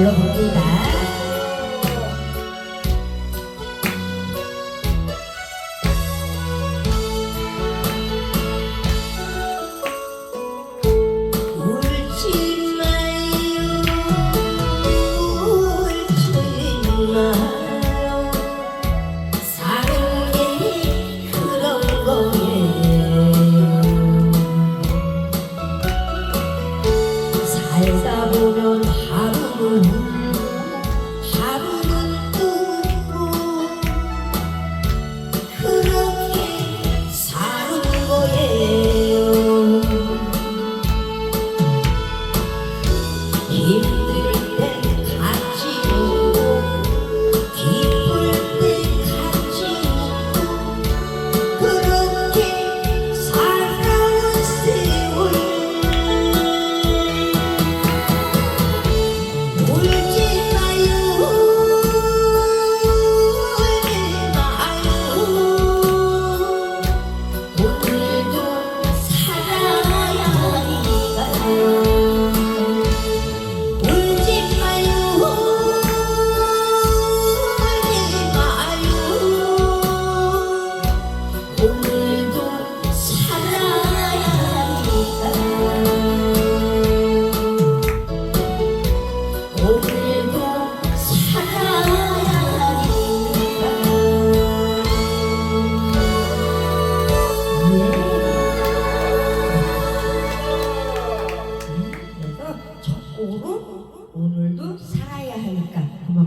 불러봅니다.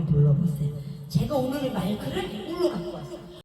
한번 불러보세요. 제가 오늘 마이크를 이걸로 갖고